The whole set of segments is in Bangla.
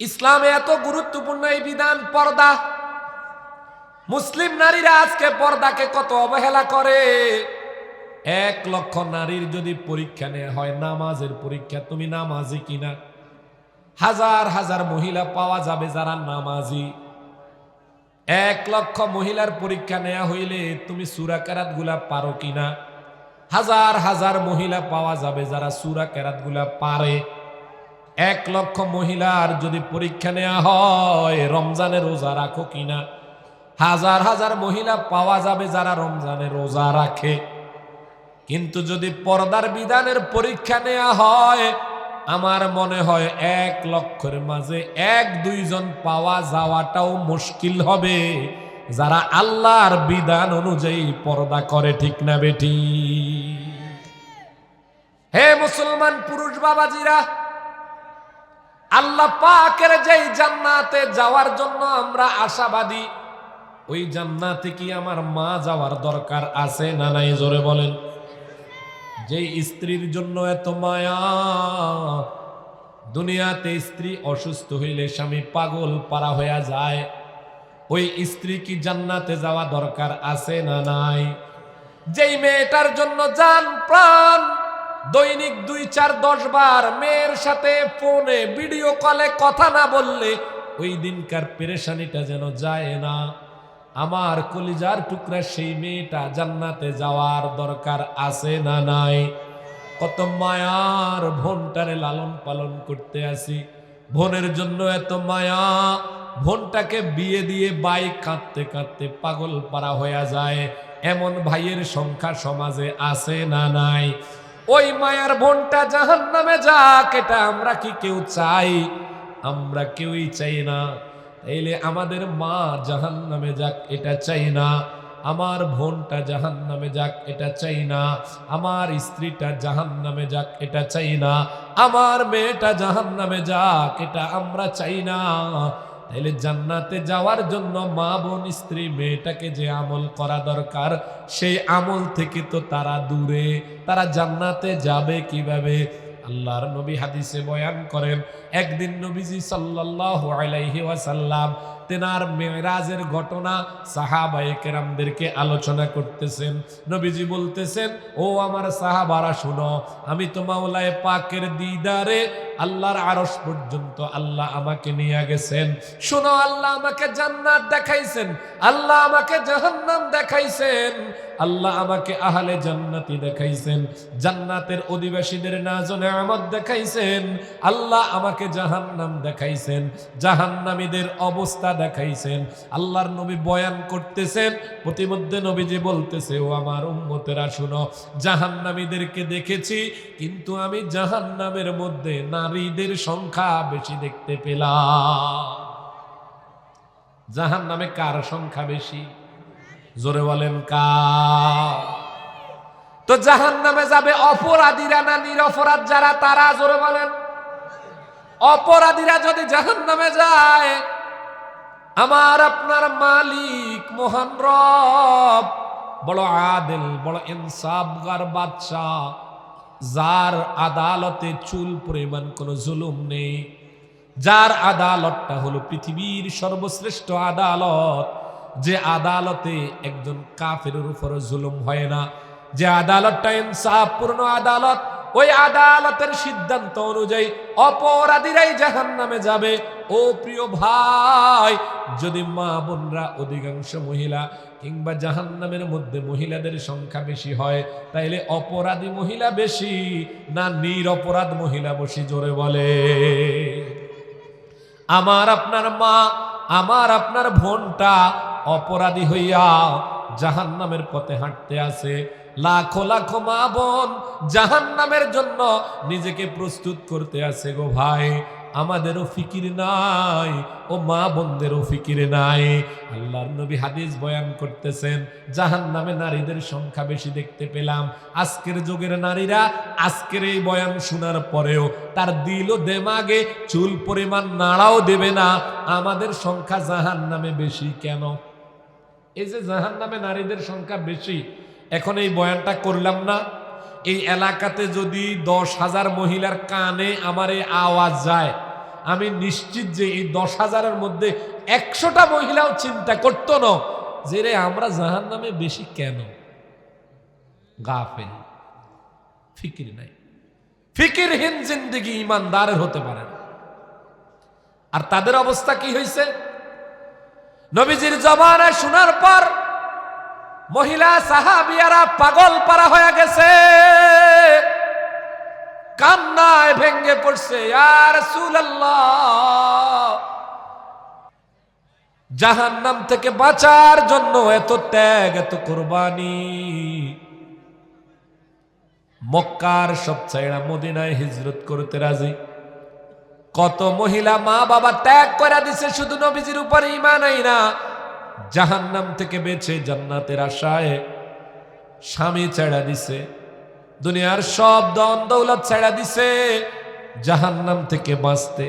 ইসলামে এত গুরুত্বপূর্ণ এই বিধান, পর্দা। মুসলিম নারীরা আজকে পর্দাকে কত অবহেলা করে। এক লক্ষ নারীর যদি পরীক্ষা নেওয়া হয়, নামাজের পরীক্ষা, তুমি নামাজি কিনা? হাজার হাজার মহিলা পাওয়া যাবে যারা নামাজি। এক লক্ষ মহিলার পরীক্ষা নেওয়া হইলে তুমি সুরা কেরাতগুলা পারো কিনা? হাজার হাজার মহিলা পাওয়া যাবে যারা সুরা কেরাতগুলা পারে। এক লক্ষ মহিলার যদি পরীক্ষা নেওয়া হয়, রমজানে রোজা রাখো কিনা? হাজার হাজার মহিলা পাওয়া যাবে যারা রমজানে রোজা রাখে। কিন্তু যদি পর্দার বিধানের পরীক্ষা নেওয়া হয়, আমার মনে হয় এক লক্ষের মাঝে এক দুইজন পাওয়া যাওয়াটাও মুশকিল হবে। যারা আল্লাহর বিধান অনুযায়ী পর্দা করে, ঠিক না বেটি? হে মুসলমান পুরুষ বাবাজিরা আল্লাহ পাকের যেই জান্নাতে যাওয়ার জন্য আমরা আশাবাদী, ওই জান্নাতে কি আমার মা যাওয়ার দরকার আছে না নাই? জোরে বলেন। যেই স্ত্রীর জন্য এত মায়া, দুনিয়াতে স্ত্রী অসুস্থ হইলে স্বামী পাগল পারা হইয়া যায়। ওই স্ত্রী কি জান্নাতে যাওয়া দরকার আছে না নাই? যেই মেয়েটার জন্য যান প্রাণ দৈনিক দুই চার দশ বার মেয়ের সাথে ফোনে ভিডিও কলে কথা না বললে ওই দিনকার পেরেশানিটা যেন যায় না। আমার কলিজার টুকরা সেই মেয়েটা জান্নাতে যাওয়ার দরকার আছে না নাই। কত মায়ার ভনটারে লালন পালন করতে আসি। ভনের জন্য এত মায়া, ভনটাকে বিয়ে দিয়ে বাই কাঁদতে কাঁদতে পাগল পারা হয়ে যায়। এমন ভাইয়ের সংখ্যা সমাজে আছে না নাই। ওই মায়ার বোনটা জাহান নামে যাক, এটা আমরা কি কেউ চাই? আমরা কেউই চাই না। তাইলে আমাদের মা জাহান নামে যাক, এটা চাই না। আমার বোনটা জাহান নামে যাক, এটা চাই না। আমার স্ত্রীটা জাহান নামে যাক, এটা চাই না। আমার মেয়েটা জাহান নামে যাক, এটা আমরা চাই না। তাইলে জান্নাতে যাওয়ার জন্য মা বোন, স্ত্রী, মেয়েটাকে যে আমল করা দরকার, সেই আমল থেকে তো তারা দূরে। তারা জান্নাতে যাবে কীভাবে? আল্লাহর নবী হাদিসে বয়ান করেন, একদিন নবীজি সাল্লাল্লাহু আলাইহি ওয়াসাল্লাম তেনার মেরাজের ঘটনা সাহাবায়ে কেরামদেরকে আলোচনা করতেছেন। নবীজি বলতেছেন, ও আমার সাহাবারা, শুনো, আমি তো মাওলায়ে পাকের দিদারে আল্লাহর আরশ পর্যন্ত আল্লাহ আমাকে নিয়ে গেছেন। শোনো, আল্লাহ আমাকে জান্নাত দেখাইছেন, আল্লাহ আমাকে জাহান্নাম দেখাইছেন, আল্লাহ আমাকে আহলে জান্নাতি দেখাইছেন, জান্নাতের অধিবাসীদের নাজনে আমদ দেখাইছেন, আল্লাহ আমাকে জাহান্নাম দেখাইছেন। জাহান্নামীদের অবস্থা দেখাইছেন, আল্লাহর নবী বয়ান করতেছেন, প্রতিমধ্যে নবীজি বলতেছে, ও আমার উম্মতেরা, শুনো, জাহান্নামীদেরকে দেখেছি, কিন্তু আমি জাহান্নামের মধ্যে নারীদের সংখ্যা বেশি দেখতে পেলাম। জাহান্নামে কার সংখ্যা বেশি? জোরে বলেন, কার? তো জাহান নামে যাবে অপরাধীরা না নিরপরাধ যারা, তারা জোরে বলেন। অপরাধীরা যদি জাহান নামে যায় আমার আপনার মালিক, মহান রব, বড় আদেল, বড় ইনসাফগার বাদশাহ, যার আদালতে চুল পরিমাণ কোনো জুলুম নেই, যার আদালতটা হলো পৃথিবীর সর্বশ্রেষ্ঠ আদালত, যে আদালতে একজন কাফের উপর জুলুম হয় না, যে আদালতটা ইনসাফপূর্ণ আদালত ওই আদালতের সিদ্ধান্ত অনুযায়ী অপরাধীরাই জাহান নামে যাবে। ও প্রিয় ভাই, যদি মা বোনরা অধিকাংশ মহিলা কিংবা জাহান্নামের মধ্যে মহিলাদের সংখ্যা বেশি হয়, তাইলে অপরাধী মহিলা বেশি না নিরপরাধ মহিলা বেশি? জোরে বলে। আমার আপনার মা, আমার আপনার বোনটা অপরাধী হইয়া জাহান নামের পথে হাঁটতে আছে লাখো লাখো মা বোন জাহান নামের জন্য নিজেকে প্রস্তুত করতে আছে গো ভাই। আমাদেরও ফিকির নাই, ও মা বোনদেরও ফিকির নাই। আল্লাহর নবী হাদিস বয়ান করতেছেন জাহান নামে নারীদের সংখ্যা বেশি দেখতে পেলাম। আজকের যুগের নারীরা আজকের এই বয়ান শোনার পরেও তার দিল ও দেমাগে, চুল পরিমাণ নাড়াও দেবে না। আমাদের সংখ্যা জাহান নামে বেশি কেন? এই যে জাহান নামে নারীদের সংখ্যা বেশি, এখন এই বয়ানটা করলাম না। এই এলাকাতে যদি দশ হাজার মহিলার কানে আমার এই আওয়াজ যায়, আমি নিশ্চিত যে এই দশ হাজারের মধ্যে একশোটা মহিলাও চিন্তা করতো না যে রে আমরা জাহান নামে বেশি কেন? গা গাফেল। ফিকির নাই। ফিকিরহীন জিন্দিগি ইমানদারের হতে পারে আর তাদের অবস্থা কি হয়েছে নবীজির জবানায় শোনার পর মহিলা সাহাবিয়ারা পাগল পারা হয়ে গেছে। কান্নায় ভেঙ্গে পড়ছে আর জাহান নাম থেকে বাঁচার জন্য এত ত্যাগ, এত কোরবানি। মক্কার সব চাইরা মদিনায় হিজরত করতে রাজি? কত মহিলা মা বাবা ত্যাগ করে দিছে, শুধু নবীজির উপরে ইমান না, জাহান্নাম থেকে বেছে জান্নাতের আশায় স্বামী ছেড়া দিছে, দুনিয়ার সব দন দৌলত ছেড়া দিছে, জাহান্নাম থেকে বাঁচতে।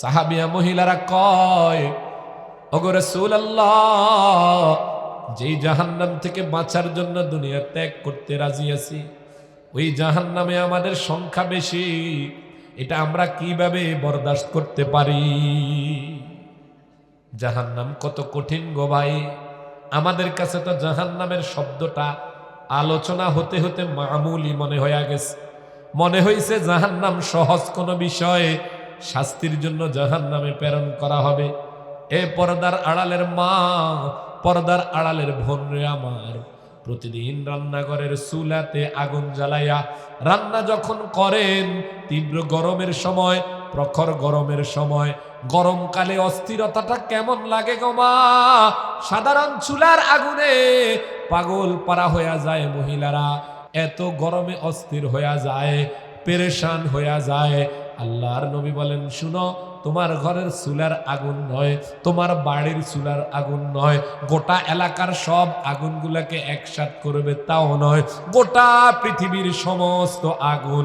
সাহাবিয়া মহিলারা কয় ওগরে সুল যেই জাহান্নাম থেকে বাঁচার জন্য দুনিয়া ত্যাগ করতে রাজি আছি, ওই জাহান্নামে আমাদের সংখ্যা বেশি। এটা আমরা কীভাবে বরদাস্ত করতে পারি? জাহান্নাম কত কঠিন গো ভাই। আমাদের কাছে তো জাহান্নামের শব্দটা আলোচনা হতে হতে মামুলি মনে হয়ে গেছে। মনে হয়েছে জাহান্নাম সহজ কোনো বিষয়ে শাস্তির জন্য জাহান্নামে প্রেরণ করা হবে। এ পর্দার আড়ালের মা, পর্দার আড়ালের বোন রে আমার। প্রতিদিন রান্নাঘরের চুলাতে আগুন জ্বালাইয়া রান্না যখন করেন, তীব্র গরমের সময়, প্রখর গরমের সময়, গরমকালে অস্থিরতাটা কেমন লাগে গো মা? সাধারণ চুলার আগুনে পাগল পারা হইয়া যায় মহিলারা, এত গরমে অস্থির হইয়া যায়, পেরেশান হইয়া যায়। আল্লাহর নবী বলেন, শুনো তোমার ঘরের চুলার আগুন নয়, তোমার বাড়ির চুলার আগুন নয়, গোটা এলাকার সব আগুনগুলোকে একসাথ করবে তাও নয়, গোটা পৃথিবীর সমস্ত আগুন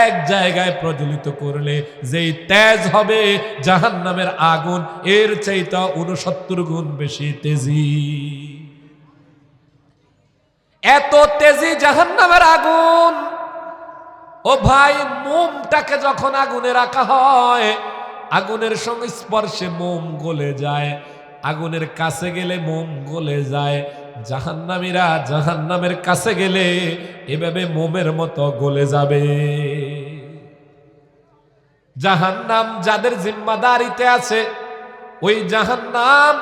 এক জায়গায় প্রজ্বলিত করলে যেই তেজ হবে জাহান নামের আগুন, এর চাইতে উনসত্তর গুণ বেশি তেজি। এত তেজি জাহান নামের আগুন, ও ভাই মোমটাকে যখন আগুনে রাখা হয় আগুনের সঙ্গে স্পর্শে মোম গলে যায়, আগুনের কাছে গেলে মোম গলে যায়। জাহান্নামীরা জাহান্নামের কাছে গেলে এভাবে মোমের মতো গলে যাবে। জাহান্নাম যাদের জিম্মাদারিতে আছে, ওই জাহান্নাম,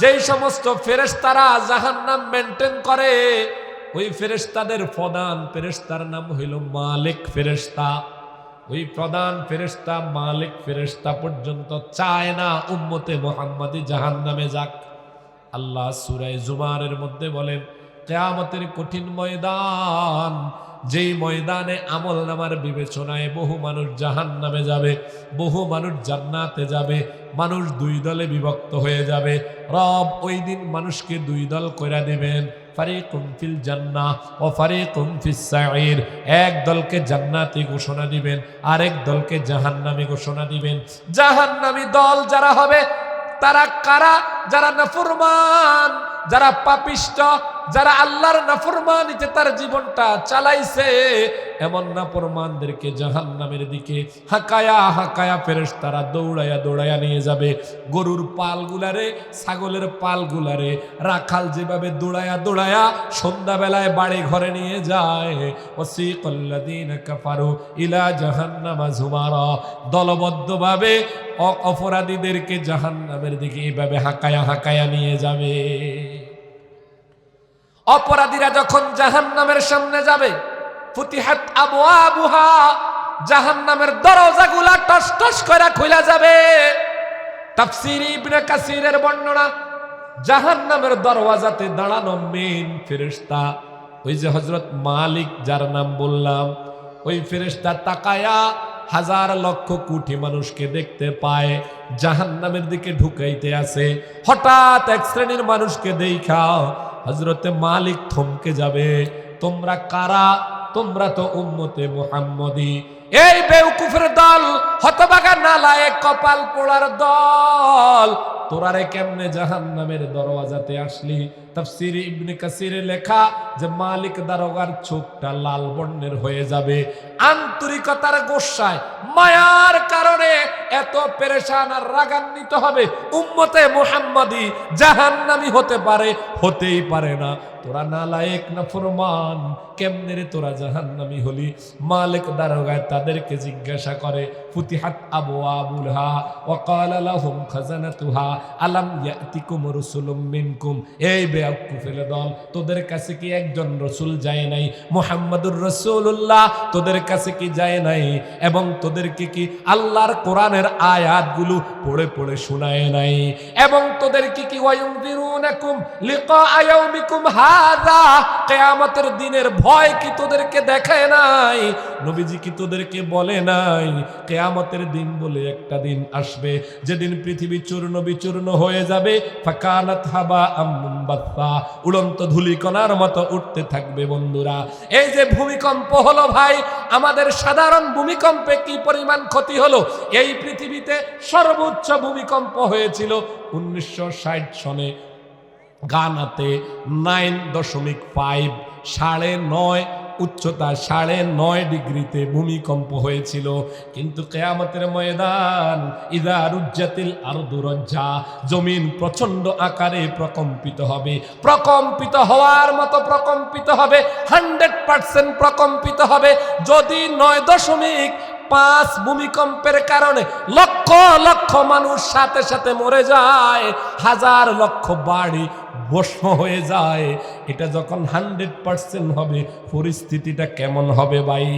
যেই সমস্ত ফেরেশতারা জাহান্নাম মেনটেন করে, ওই ফেরেশতাদের প্রধান ফেরেশতার নাম হইল মালিক ফেরেশতা। ওই প্রধান ফেরেশতা, মালিক ফেরেশতা পর্যন্ত চায় না উম্মতে মোহাম্মদী জাহান নামে যাক। আল্লাহ সুরায় জুমারের মধ্যে বলেন, কেয়ামতের কঠিন ময়দান, যেই ময়দানে আমল নামার বিবেচনায় বহু মানুষ জাহান নামে যাবে, বহু মানুষ জান্নাতে যাবে, মানুষ দুই দলে বিভক্ত হয়ে যাবে, রব ওই দিন মানুষকে দুই দল করে দিবেন। ফারিকুম ফিল জান্নাহ ও ফারিকুম ফিস সাঈর। এক দলকে জান্নাতি ঘোষণা দিবেন, আরেক দলকে জাহান্নামী ঘোষণা দিবেন। জাহান্নামী দল যারা হবে, তারা কারা? যারা নফুরমান, যারা পাপিষ্ট যারা আল্লাহর নাফরমানিতে তার জীবনটা চালাইছে, এমন নাফরমানদেরকে জাহান্নামের দিকে হাকায়া হাকায়া ফেরেশ তারা দৌড়াইয়া দৌড়াইয়া নিয়ে যাবে। গরুর পালগুলারে, ছাগলের পালগুলারে রাখাল যেভাবে দৌড়াইয়া দৌড়াইয়া সন্ধ্যাবেলায় বাড়ি ঘরে নিয়ে যায়। ওসিকল্লাদিন কাফারু ইলা জাহান্নামা ঝুমারা দলবদ্ধভাবে অপরাধীদেরকে জাহান্নামের দিকে এইভাবে হাকায়া হাকায়া নিয়ে যাবে। অপরাধীরা যখন জাহান্নামের সামনে যাবে, ফুতিহাত আবু আবুহা জাহান্নামের দরজাগুলা টস টস করে খুলে যাবে। তাফসির কাসিরের বর্ণনা, জাহান্নামের দরওয়াজাতে দাঁড়ানো মেন ফেরেশতা, ওই যে হযরত মালিক যার নাম বললাম, ওই ফেরেশতা তাকায়া হাজার লক্ষ কোটি মানুষকে দেখতে পায়, জাহান্নামের দিকে ঢুকাইতে আছে হঠাৎ এক শ্রেণির মানুষকে দেখা হজরতে মালিক থমকে যাবে। তোমরা কারা? তোমরা তো উম্মতে মোহাম্মদি। এই বেউকুফের দল হতবাগা নালায় কপাল পোড়ার দল। তোরারে কেমনে জাহান নামের দরওয়াজাতে আসলি? তাফসির ইবনে কাসিরে লেখা যে মালিক দারোগার চোখটা লাল বর্ণের হয়ে যাবে। আন্তরিকতার গোসায়, মায়ার কারণে এত পেরেশান আর রাগান্বিত হবে। উম্মতে মুহাম্মাদি জাহান্নামি হতে পারে, হতেই পারে না। তোরা নালায়েক না ফরমান? কেমনে রে তোরা জাহান্নামি হলি? মালিক দারোগায় তাদেরকে জিজ্ঞাসা করে, ফুতিহাত আবু আবুলহা ওয়াকাল লাহুম খাজানাতুহা, আলাম ইয়াতিকুম রাসূলুম মিনকুম? এই বেয়াকুফের দল, তোদের কাছে কি একজন রসুল যায় নাই? মুহাম্মাদুর রাসূলুল্লাহ, তোদের কাছে কি যায় নাই? এবং তোদেরকে কি আল্লাহর কোরআনের আয়াতগুলো পড়ে পড়ে শোনায় নাই? এবং তোদেরকে কি ওয়ায়ুনদিরুনাকুম লিকা ইয়াউমিকুম হাযা কিয়ামতের দিনের ভয় কি তোদেরকে দেখায় নাই? নবীজি কি তোদেরকে বলে নাই? কেয়ামতের দিন বলে একটা দিন আসবে। যেদিন পৃথিবী চূর্ণ বিচূর্ণ হয়ে যাবে, ফাকানাত হাবা উড়ন্ত ধুলিকণার মতো উঠতে থাকবে বন্ধুরা। এই যে ভূমিকম্প হলো ভাই, আমাদের সাধারণ ভূমিকম্পে কি পরিমাণ ক্ষতি হলো? এই পৃথিবীতে সর্বোচ্চ ভূমিকম্প হয়েছিল উনিশশো ষাট সনে। গানাতে নাইন দশমিক ফাইভ, সাড়ে নয়, উচ্চতা সাড়ে নয় ডিগ্রিতে ভূমিকম্প হয়েছিল। কিন্তু কেয়ামতের ময়দান ইদার উজ্জাতিল আর দুরজ্জা জমিন প্রচণ্ড আকারে প্রকম্পিত হবে। প্রকম্পিত হওয়ার মতো প্রকম্পিত হবে, হান্ড্রেড পার্সেন্ট প্রকম্পিত হবে। যদি নয় দশমিক পাঁচ ভূমিকম্পের কারণে লক্ষ লক্ষ মানুষ সাথে সাথে মরে যায়, হাজার লক্ষ বাড়ি ভস্ম হয়ে যায়। এটা যখন হান্ড্রেড পার্সেন্ট হবে, পরিস্থিতিটা কেমন হবে ভাই?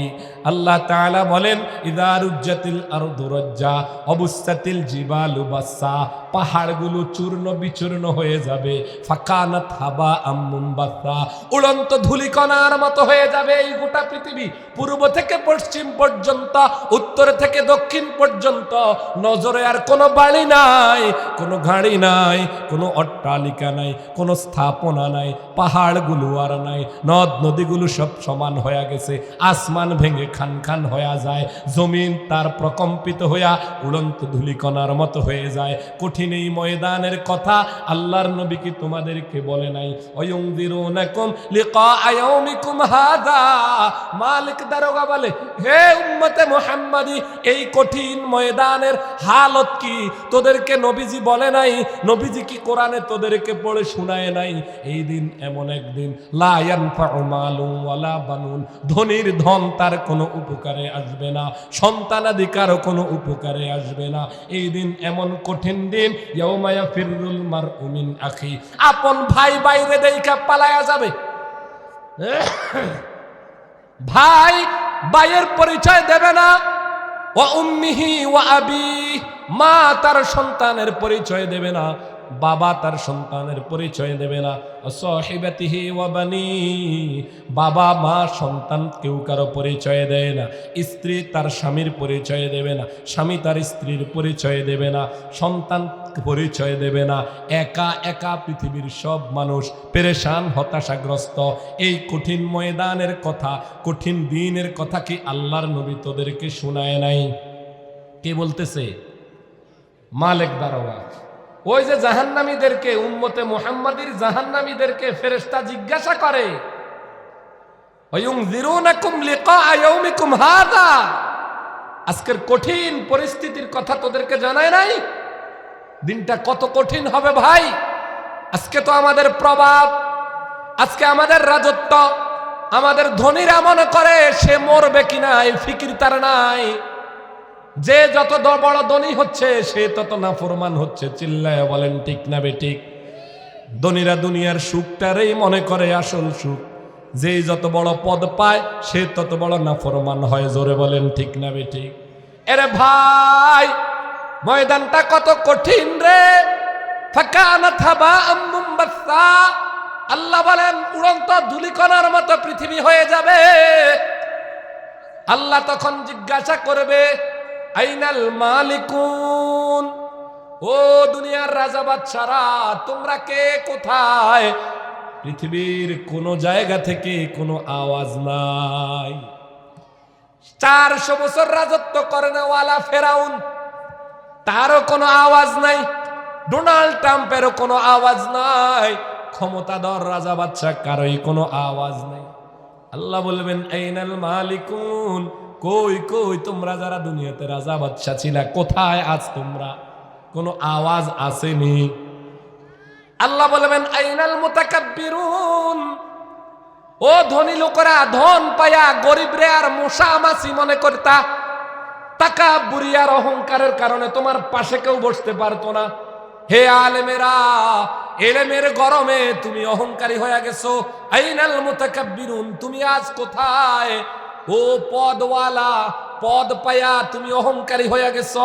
আল্লাহ তাআলা বলেন ইদার উজ্জাতিল আর দুরজ্জা অবস্থাতিল জিবালু বাসা, পাহাড়গুলো চূর্ণ বিচূর্ণ হয়ে যাবে বাসা উড়ন্ত ধুলিকণার মতো হয়ে যাবে এই গোটা পৃথিবী, পূর্ব থেকে পশ্চিম পর্যন্ত, উত্তর থেকে দক্ষিণ পর্যন্ত, নজরে আর কোনো বাড়ি নাই, কোনো গাড়ি নাই, কোনো অট্টালিকা নাই, কোনো স্থাপনা নাই পাহাড়গুলো আর নাই। নদ নদীগুলো সব সমান হয়ে গেছে। আসমান ভেঙে খান খান হয়ে যায়। জমিন তার প্রকম্পিত হইয়া উড়ন্ত ধুলিকণার মতো হয়ে যায়। কঠিন এই ময়দানের কথা আল্লাহর নবী কি তোমাদেরকে বলে নাই? অয়ুংদিরুনাকুম লিকা আয়াউমিকুম হাদা। মালিক দারোগা বলে, হে উম্মতে মুহাম্মাদি, এই কঠিন ময়দানের হালত কি? তোদেরকে নবীজি বলে নাই? নবীজি কি কোরআনে তোদেরকে পড়ে শোনায় নাই? এই দিন এমন একদিন বানুন। ধনির ধন তার কোনো উপকারে আসবে না। সন্তানাধিকারও কোনো উপকারে আসবে না। এই দিন এমন কঠিন দিন। ইয়াউমায়া ফিররুল মারউ মিন আখি। আপন ভাই বাইরে দেইখা পালায়া যাবে। ভাই ভাইয়ের পরিচয় দেবে না। ও উম্মিহি ও আবি। মা তার সন্তানের পরিচয় দেবে না। বাবা তার সন্তানের পরিচয় দেবে না। সহিবাতিহি ওয়াবানি বাবা মা সন্তান কেউ কারও পরিচয় দেয় না। স্ত্রী তার স্বামীর পরিচয় দেবে না। স্বামী তার স্ত্রীর পরিচয় দেবে না। সন্তান পরিচয় দেবে না। একা একা পৃথিবীর সব মানুষ পেরেশান, হতাশাগ্রস্ত। এই কঠিন ময়দানের কথা, কঠিন দিনের কথা কি আল্লাহর নবী তোদেরকে শোনায় নাই? কে বলতেছে? মালিক দারোগা। ওই যে জাহান্নামীদেরকে, উম্মতে মুহাম্মাদির জাহান্নামীদেরকে ফেরেশতা জিজ্ঞাসা করে আজকের কঠিন পরিস্থিতির কথা তোদেরকে জানায় নাই? দিনটা কত কঠিন হবে ভাই? আজকে তো আমাদের প্রভাব, আজকে আমাদের রাজত্ব, আমাদের ধনীরা মনে করে সে মরবে কিনা, এই ফিকির তার নাই। যে যত বড় ধনী হচ্ছে, সে তত না নাফরমান হচ্ছে। চিল্লায় বলেন, ঠিক না বেঠিক ধনীরা দুনিয়ার সুখটারেই মনে করে আসল সুখ। যে যত বড় পদ পায়, সে তত বড় না নাফরমান হয়, জোরে বলেন, ঠিক না বেঠিক এরে ভাই, ময়দানটা কত কঠিন রে। আল্লাহ বলেন, উড়ন্ত ধুলিকণার মতো পৃথিবী হয়ে যাবে। আল্লাহ তখন জিজ্ঞাসা করবে আইনাল মালিকুন? ও দুনিয়ার রাজা বাচ্চারা তোমরা কে কোথায়? পৃথিবীর কোন জায়গা থেকে কোনো আওয়াজ নাই। চারশো বছর রাজত্ব করে না ওয়ালা ফেরাউন। তারও কোনো আওয়াজ নাই। ডোনাল্ড ট্রাম্পেরও কোনো আওয়াজ নাই। ক্ষমতাধর রাজা বাচ্চা কারোই কোনো আওয়াজ নাই। আল্লাহ বলবেন এইনাল মালিকুন? কই কই, তোমরা যারা দুনিয়াতে রাজা বাচ্চা ছিলা, কোথায় আজ তোমরা? কোনো আওয়াজ আসেনি। আল্লাহ বলবেন, আইনাল মুতাকাব্বিরুন। ও ধনী লোকেরা, ধন পায়া গরিবরে আর মশা মাছি মনে করতা টাকা বুড়িয়ার অহংকারের কারণে তোমার পাশে কেউ বসতে পারতো না। হে আলেমেরা, এলেমের গরমে তুমি অহংকারী হয়ে গেছো। আইনাল মুতাকাব্বিরুন, তুমি আজ কোথায়? ও পদওয়ালা, পদ পায়া তুমি অহংকারী হয়ে গেছ।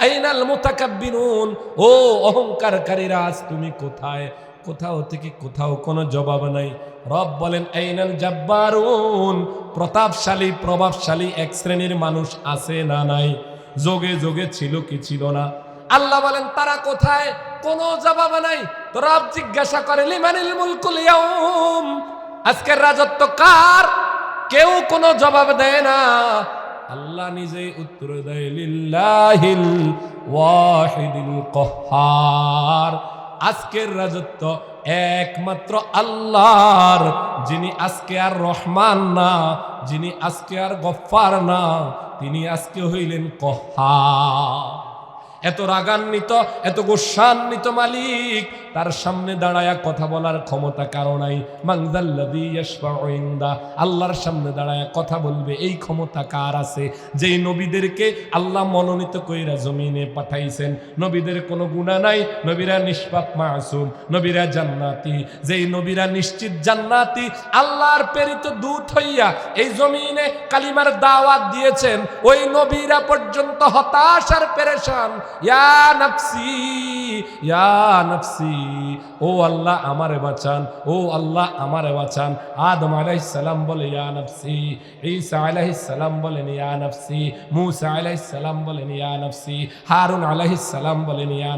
আইনাল মুতাকাব্বিরুন, ও অহংকারকারীরা, আজ তুমি কোথায়? কোথাও থেকে কোথাও কোনো জবাব নাই। রব বলেন, আইনাল জাব্বারুন, প্রতাপশালী, প্রভাবশালী এক শ্রেণির মানুষ আছে না নাই? যোগে যোগে ছিল কি ছিল না? আল্লাহ বলেন, তারা কোথায়? কোনো জবাব নাই। তো রব জিজ্ঞাসা করে, লিমানিল মুলকুল ইয়াউম, আজকের রাজত্ব কার? কেউ কোনো জবাব দেয় না। আল্লাহ নিজেই উত্তর দেয়, লিল্লাহিল ওয়াহিদিল কহার। আজকের রাজত্ব একমাত্র আল্লাহর, যিনি আজকে আর রহমান না, যিনি আজকে আর গফফার না, তিনি আজকে হইলেন কহার। এত রাগান্বিত, এত গোস্বান্বিত মালিক। তার সামনে দাঁড়ায়া কথা বলার ক্ষমতা কারও নাই। ইনদা, আল্লাহর সামনে দাঁড়ায়া কথা বলবে, এই ক্ষমতা কার আছে? যেই নবীদেরকে আল্লাহ মনোনীত কইরা জমিনে পাঠাইছেন, নবীদের কোনো গুনাহ নাই, নবীরা নিষ্পাপ মাসুম, নবীরা জান্নাতি। যেই নবীরা নিশ্চিত জান্নাতি, আল্লাহর প্রেরিত দূত হইয়া এই জমিনে কালিমার দাওয়াত দিয়েছেন, ওই নবীরা পর্যন্ত হতাশ আর পেরেশান। ইয়া নফসি, ইয়া ও আল্লাহ আমারে বাঁচান, ও আল্লাহ আমারে বাঁচান। আদম সালাম বলে, ইয়া ঈসা বলেন ইয়া মূসা বলেন ইয়া হারুন বলেন ইয়া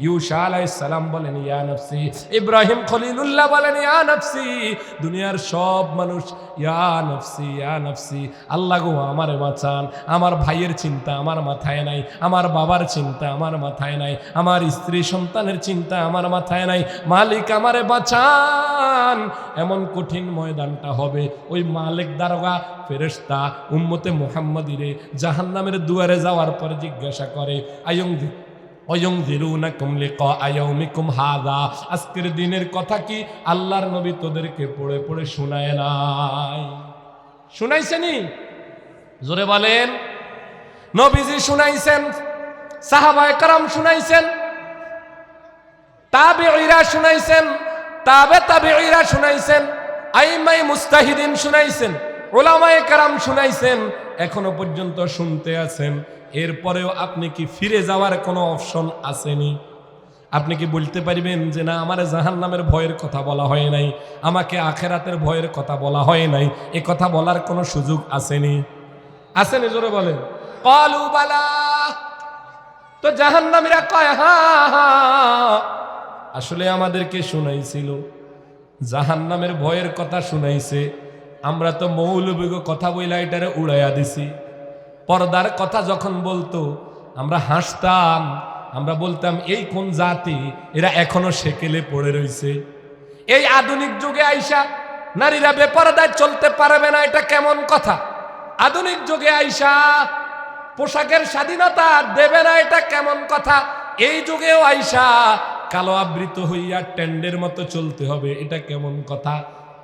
ইউসা বলেন ইয়া ইব্রাহিম খলিলুল্লাহ বলেন ইয়া দুনিয়ার সব মানুষ, ইয়া নফসি ইয়া নফসি। আল্লাহ গো আমারে বাঁচান। আমার ভাইয়ের চিন্তা আমার মাথায় নাই। আমার বাবার চিন্তা আমার মাথায় নাই, আমার স্ত্রী সন্তানের চিন্তা আমার মাথায় নাই, মালিক আমারে বাঁচান। এমন কঠিন ময়দানটা হবে, ওই মালিক দারোগা, ফেরেশতা উম্মতে মুহাম্মাদিরে জাহান্নামের দুয়ারে যাওয়ার পরে জিজ্ঞাসা করে, আয়ং আজকের দিনের কথা কি আল্লাহর নবী তোদেরকে পড়ে পড়ে শোনায় নাই? শুনাইছেনি? জোরে বলেন। নবীজি শুনাইছেন। সাহাবায়ে কারাম শুনাইছেন, তাবেঈরা শুনাইছেন, তাবে তাবেঈরা শুনাইছেন, আইমাই মুস্তাহিদিন শুনাইছেন ওলামায়ে কারাম শুনাইছেন, এখনও পর্যন্ত শুনতে আছেন। এরপরেও আপনি কি ফিরে যাওয়ার কোনো অপশন আসেনি? আপনি কি বলতে পারবেন যে না, আমার জাহান নামের ভয়ের কথা বলা হয় নাই, আমাকে আখেরাতের ভয়ের কথা বলা হয় নাই, এ কথা বলার কোনো সুযোগ আসেনি? আসেনি, জোরে বলেন। কলু বালা তো জাহান্নামীরা কয়, হা আসলে আমাদেরকে শুনাইছিল, জাহান্নামের ভয়ের কথা শুনাইছে, আমরা তো মৌলবিগ কথা বইলা এটারে উড়াইয়া দিছি। পর্দার কথা যখন বলতো, আমরা হাসতাম, আমরা বলতাম, এই কোন জাতি? এরা এখনও সেকেলে পড়ে রইছে। এই আধুনিক যুগে আইসা নারীরা বেপরদায় চলতে পারবে না, এটা কেমন কথা? আধুনিক যুগে আইসা পোশাকের স্বাধীনতা দেবে না, এটা কেমন কথা? এই যুগেও আইসা কালো আবৃত হইয়া টেন্ডের মতো চলতে হবে, এটা কেমন কথা?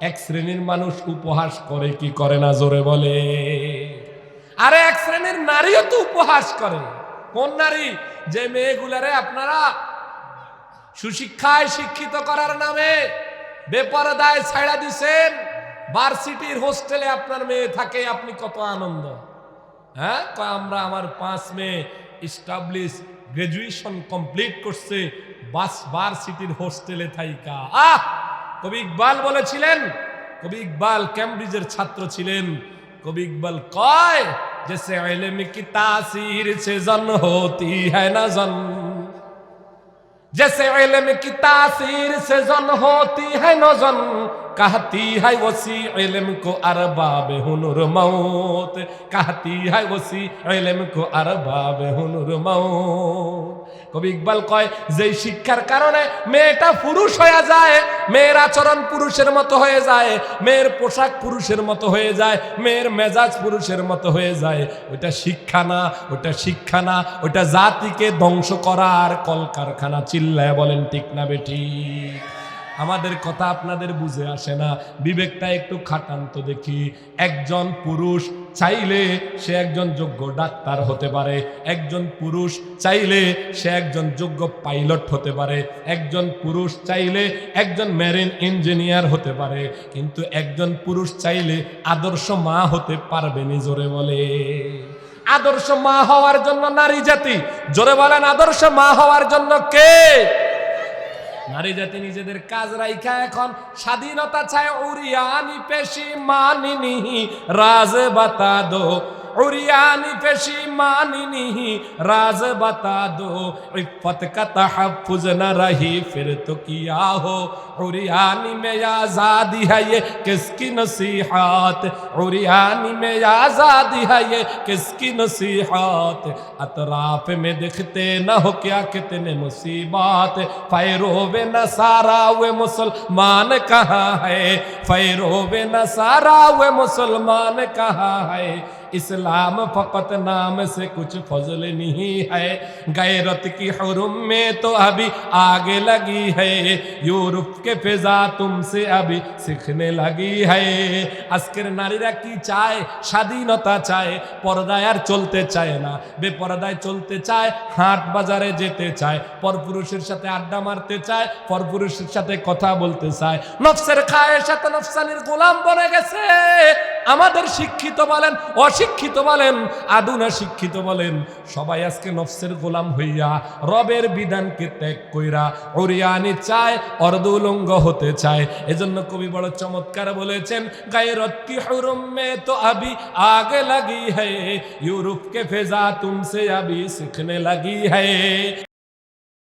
এক শ্রেণির মানুষ উপহাস করে, কি করে না? জোরে বলে। আরে, এক শ্রেণির নারীও তো উপহাস করে। কোন নারী? যে মেয়েগুলারে আপনারা সুশিক্ষায় শিক্ষিত করার নামে বেপরদায় ছাড়া দিছেন ভার্সিটির হোস্টেলে আপনার মেয়ে থাকে, আপনি কত আনন্দ। হ্যাঁ কয় আমরা আমার পাঁচ মেয়ে ইস্টাবলিশ গ্রাজুয়েশন কমপ্লিট করছে বাস ভার্সিটির হোস্টেলে থাইকা আহ কবি ইকবাল বলেছিলেন কবি ইকবাল ক্যামব্রিজের ছাত্র ছিলেন কবি ইকবাল কয় जैसे इल्म की तासीर से जन होती है ना जन जैसे इल्म की तासीर से जन होती है नजन कहती है उसी इल्म को अरबाब हुनुर मौत कहती है उसी इल्म को अरबाब हुनुर मौत কবি ইকবাল কয় যে শিক্ষার কারণে মেয়েটা পুরুষ হয়ে যায়, মেয়ের আচরণ পুরুষের মতো হয়ে যায়, মেয়ের পোশাক পুরুষের মতো হয়ে যায়, মেয়ের মেজাজ পুরুষের মতো হয়ে যায়, ওইটা শিক্ষা না, ওইটা শিক্ষা না, ওইটা জাতিকে ধ্বংস করার কলকারখানা চিল্লায় বলেন ঠিক না বেটি আমাদের কথা আপনাদের বুঝে আসে না। বিবেকটা একটু খাটান তো দেখি। একজন পুরুষ চাইলে সে একজন যোগ্য ডাক্তার হতে পারে। একজন পুরুষ চাইলে সে একজন যোগ্য পাইলট হতে পারে। একজন পুরুষ চাইলে একজন মেরিন ইঞ্জিনিয়ার হতে পারে। কিন্তু একজন পুরুষ চাইলে আদর্শ মা হতে পারবে নি জোরে বলে। আদর্শ মা হওয়ার জন্য নারী জাতি। জোরে বলেন আদর্শ মা হওয়ার জন্য কে? নারী জাতি নিজেদের কাজ রাইখা এখন। স্বাধীনতা চায় উরিয়ানি পেশি মানিনি। রাজ বাতা দো उरियानी पेशी मानी राज बता दो, इफ्फत का तहफुज न रही, फिर तो किया हो। उरियानी में आज़ादी है ये, किसकी नसीहत? उरियानी में आज़ादी है ये, किसकी नसीहत? अतराफ में दिखते न हो क्या कितने मुसीबत? फैरोवे न सारा हुए मुसलमान कहाँ है? फैरोवे न सारा हुए मुसलमान कहाँ है? इस्लाम फकत नाम से कुछ फजल नहीं है गैरत की हरुम में तो अभी आगे लगी है यूरोप के फिजा तुमसे अभी सीखने लगी है আজকের নারীরা কি চায় স্বাধীনতা চায় পর্দায় আর চলতে চায় না বেপরদায় চলতে চায় হাট বাজারে যেতে চায় পরপুরুষের সাথে আড্ডা মারতে চায় পরপুরুষের সাথে কথা বলতে চায় নফসের খায়ের সাথে নফসানির গোলাম বনে গেছে আমাদের শিক্ষিত বলেন, অশিক্ষিত বলেন, আদুনা শিক্ষিত বলেন, সবাই আজকে নফসের গোলাম হইয়া রবের বিধানকে ত্যাগ কইরা ওরিয়ানি চায়, অর্ধলঙ্গ হতে চায়। এজন্য কবি বড় চমৎকার বলেছেন গায়ে রত্তি হরম মে তো আবি আগে লাগি হ্যায় ইউরোপকে ফেজা তুমসে আবি শিখনে লাগি হে।